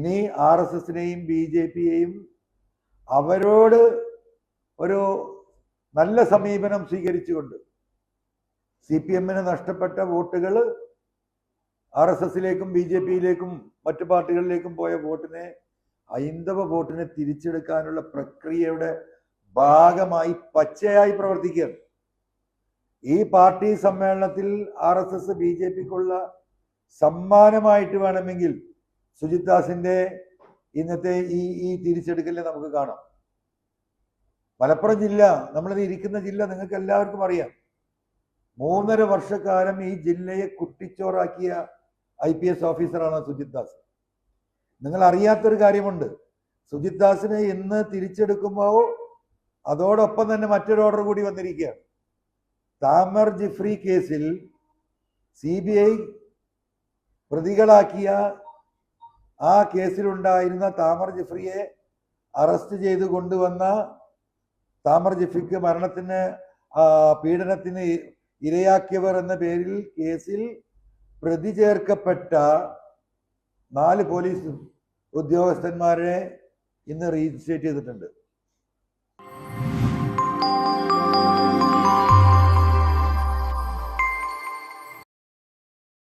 ഇനി R S എസിനെയും B J പിയെയും അവരോട് ഒരു നല്ല സമീപനം സ്വീകരിച്ചുകൊണ്ട് സി പി എമ്മിന് നഷ്ടപ്പെട്ട വോട്ടുകൾ ആർ എസ് എസിലേക്കും ബി ജെ പിയിലേക്കും മറ്റു പാർട്ടികളിലേക്കും പോയ വോട്ടിനെ ഹൈന്ദവ വോട്ടിനെ തിരിച്ചെടുക്കാനുള്ള പ്രക്രിയയുടെ ഭാഗമായി പച്ചയായി പ്രവർത്തിക്കുകയാണ്. ഈ പാർട്ടി സമ്മേളനത്തിൽ R S S B J പിക്കുള്ള സമ്മാനമായിട്ട് വേണമെങ്കിൽ സുജിത് ദാസിന്റെ ഇന്നത്തെ ഈ ഈ തിരിച്ചെടുക്കലിനെ നമുക്ക് കാണാം. മലപ്പുറം ജില്ല നമ്മളിത് ഇരിക്കുന്ന ജില്ല നിങ്ങൾക്ക് എല്ലാവർക്കും അറിയാം. മൂന്നര വർഷക്കാലം ഈ ജില്ലയെ കുട്ടിച്ചോറാക്കിയ ഐ പി എസ് ഓഫീസറാണ് സുജിത് ദാസ് നിങ്ങൾ അറിയാത്തൊരു കാര്യമുണ്ട്. സുജിത് ദാസിനെ ഇന്ന് തിരിച്ചെടുക്കുമ്പോൾ അതോടൊപ്പം തന്നെ മറ്റൊരു ഓർഡർ കൂടി വന്നിരിക്കുകയാണ്. താമർ ജിഫ്രി കേസിൽ സി ബി ഐ പ്രതികളാക്കിയ ആ കേസിലുണ്ടായിരുന്ന താമർ ജിഫ്രിയെ അറസ്റ്റ് ചെയ്ത് കൊണ്ടുവന്ന താമർ ജിഫ്രിക്ക് മരണത്തിന് പീഡനത്തിന് ഇരയാക്കിയവർ എന്ന പേരിൽ കേസിൽ പ്രതി ചേർക്കപ്പെട്ട നാല് പോലീസ് ഉദ്യോഗസ്ഥന്മാരെ ഇന്ന് റീജിസ്ട്രേറ്റ് ചെയ്തിട്ടുണ്ട്.